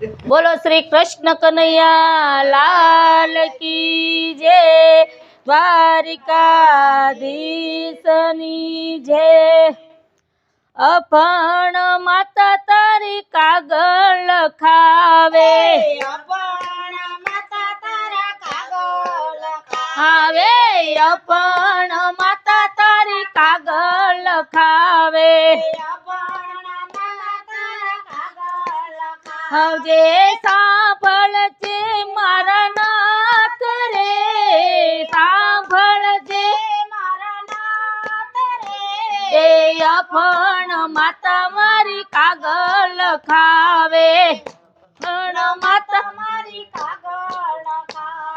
બોલો શ્રી કૃષ્ણ કનૈયા લાલ કી જે દ્વારિકાધીશની જે અપણ માતા તારી કાગળ લખાવે. આવે અપણ માતા તારી કાગળ લખાવે. હવજે સાંભળજે મારા નાથ રે સાંભળ છે એ અપણ માતા મારી કાગળ ખાવે. પણ માતા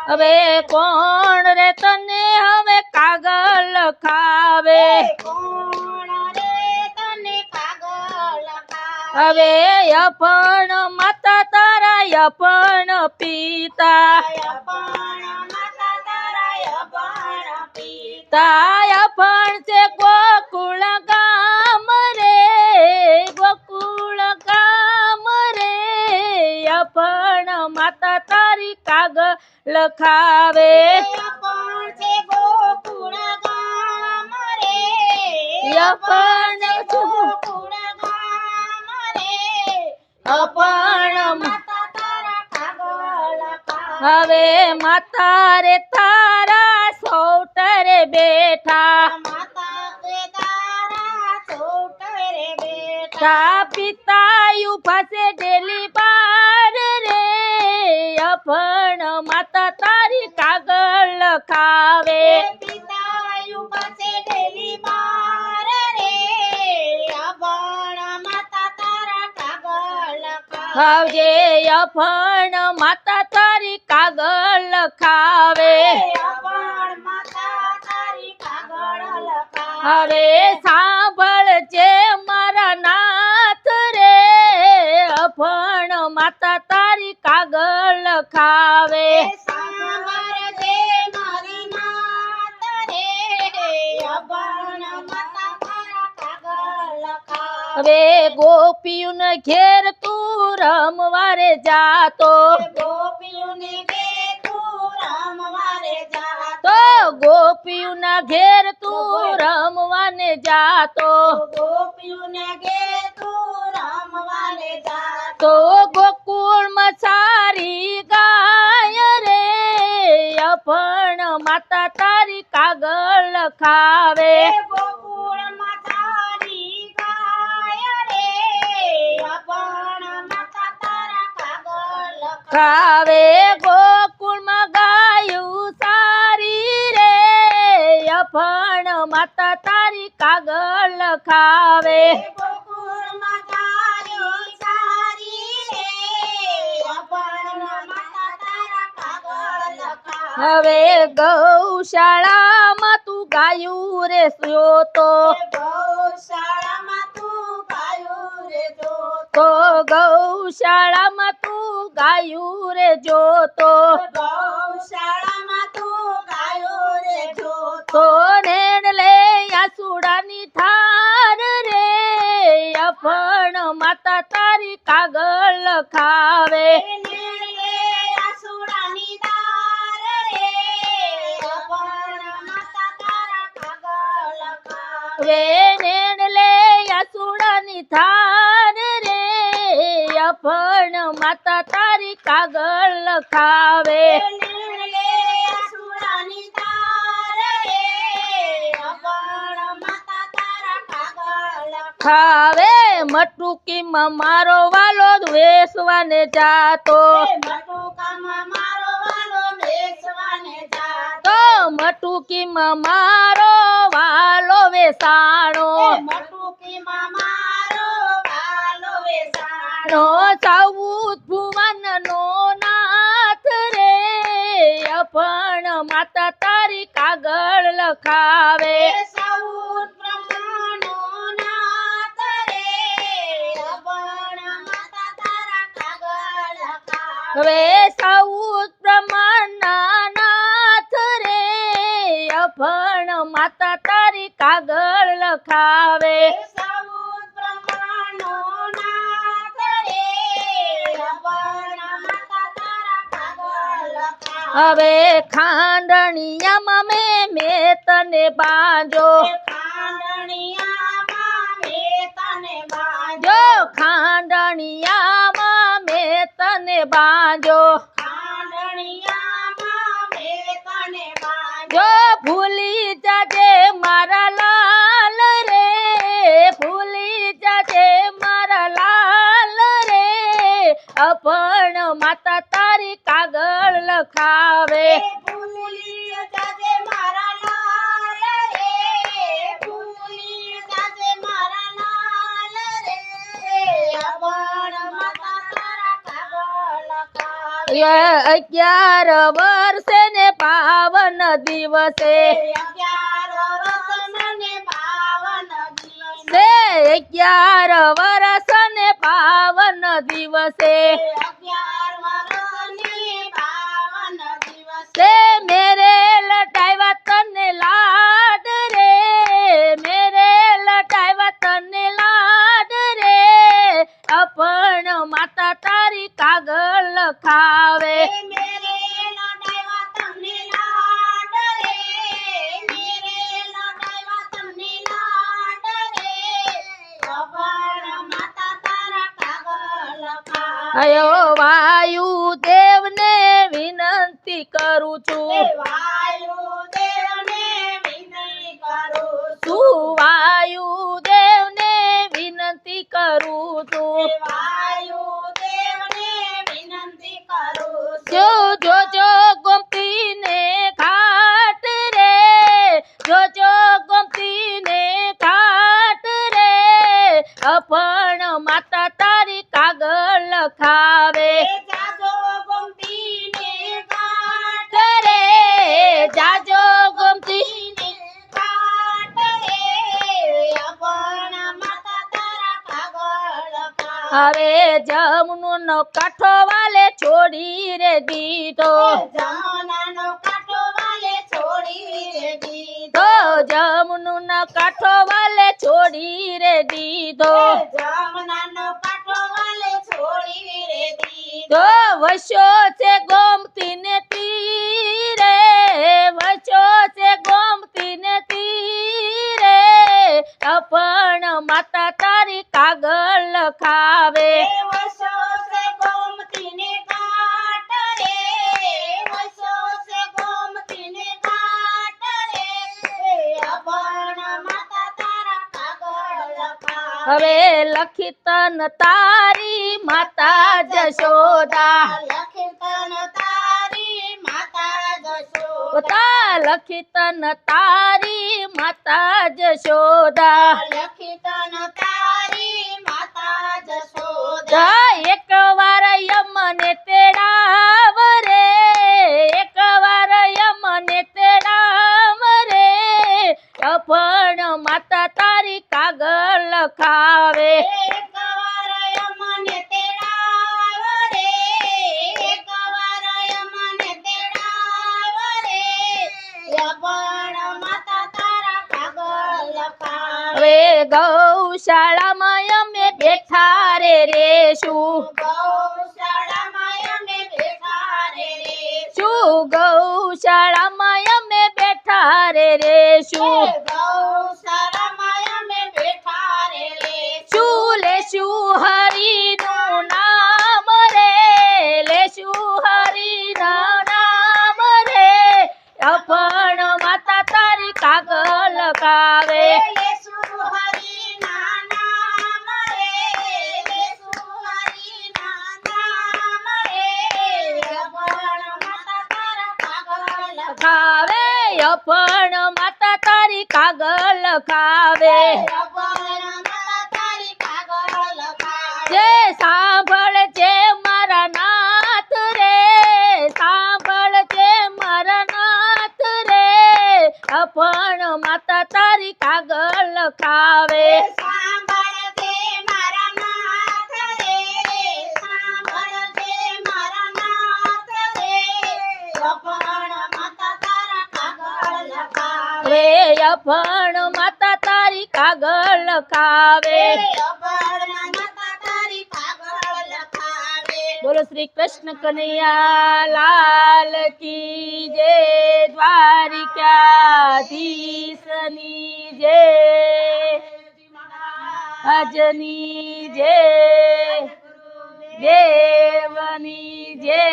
હવે કોણ રે તને હવે કાગળ લખાવે હવે અપણ માતા તારા અપણ પિતા. તાય પણ છે ગોકુળ ગામ રે ગોકુળ ગામ રે. અપણ માતા તારી કાગ લખાવે. અપણ અપણ હવે માતા રે તારા સૌટરે બેઠા. પિતા પાસે ડેલી પાર રે. અપણ માતા તારી કાગળ લખાવે. આવજે અપણ માતા તારી કાગળ લખાવે. હવે સાંભળ છે મારા નાથ રે. અપણ માતા તારી કાગળ લખાવે. હવે ગોપીઓને ઘેર તું રમવારે જાતો. તો ગોપીઓના ઘેર તું રમવાને જાતો. તો ગોકુળમાં સારી ગાય રે. અપણ માતા તારી કાગળ લખાવે ખાવે ગોકુળમાં ગાયું સારી રે. અફણ માતા તારી કાગળ લખાવે હવે ગૌશાળામાં તું ગાયું રે તો. તો ગૌશાળામાં તું ગાયું રે જોતો. તો નેણ લે આસુડાની થાર રે. અપણ માતા તારી કાગળ લખાવે વે નેણ લે આસુડાની થાર રે. અપણ માતા તારી કાગળ લખાવે. ખાવે મટુકીમાં મારો વાલો વેસવાને જાતો. તો મટુકીમાં મારો વાલો વેસાણો. નો સાઉથ ભુવન નો નાથ રે અપણ માતા તારી કાગળ લખાવે હવે સાઉથ પ્રમાણના નાથ રે અભણ માતા તારી કાગળ લખાવે સૌ પ્રમાણો નાથ રે અપણ હવે ખાંડણિયામાં મેં મેં તને બાંધો ખાંડણિયામાં મેં તને બાંધ્યો. જો ખાંડણિયામાં મેં તને બાંધો ખાંડણિયામાં મેં તને બાંધ્યો. જો ભૂલી જાજે મારા લાલ રે, ભૂલી જાજે મારા લાલ રે, અપણ માતા મારા કાગળ લખાવે. અગિયાર વર્ષે ને પાવન દિવસે. અગિયાર વર્ષ ને પાવન દિવસે. અગિયાર મેરે લડાવ્યા તમને લાડ રે. મેરે લડાવ્યા તમને લાડ રે. અભણ માતા તારા કાગળ લખાવે. અયો વાયુ દેવને વિનંતી કરું એ છું જમનું નો કાંઠો વાલે છોડી રે દીધો જમનાનો કાંઠો વાલે છોડી રે દીધો. જમનું ના કાંઠો વાલે છોડી રે દીધો જમનાનો કાંઠો વાલે છોડી રે દીધો. વસ્યો છે ગોમતી હવે લખી તન તારી માતા જશોદા લખીતન તારી માતા જશોદા. પોતા લખી તન તારી માતા જશોદા લખીતન તારી માતા જશોદા. જા એક વાર યમને તેડાવ અપણ માતા તારી કાગળ લખાવે. ગૌશાળા તેડાવ રે. એકવાર યમને તેડાવ રે. અભણ માતા તારા કાગળ લખાવે. હવે ગૌશાળામાં અમે બેઠા રે રેશું ગૌશાળામાં અમે બેઠા રે રેશું. શું ગૌશાળામાં અમે બેઠા રે રેશું ગૌશાળામાં અમે બેઠા રે રેશું. શું લેશું હરિનું નામ રે લેશું હરિનું નામ રે અપણ માતા તારી કાગળ લગાવે લેશું હરિના નામ રે. લેશું હરિના નામ રે. અભણ માતા તારા કાગળ લખાવે અપણ માતા તારી કાગળ લખાવે. જે સાંભળ જે મારા નાથ રે સાંભળ જે મારા નાથ રે અપણ માતા તારી કાગળ લખાવે અભણ માતા તારી કાગળ લખાવે. બોલો શ્રી કૃષ્ણ કનૈયા લાલ કી જય દ્વારિકાધીશની જય અજની જય દેવની જય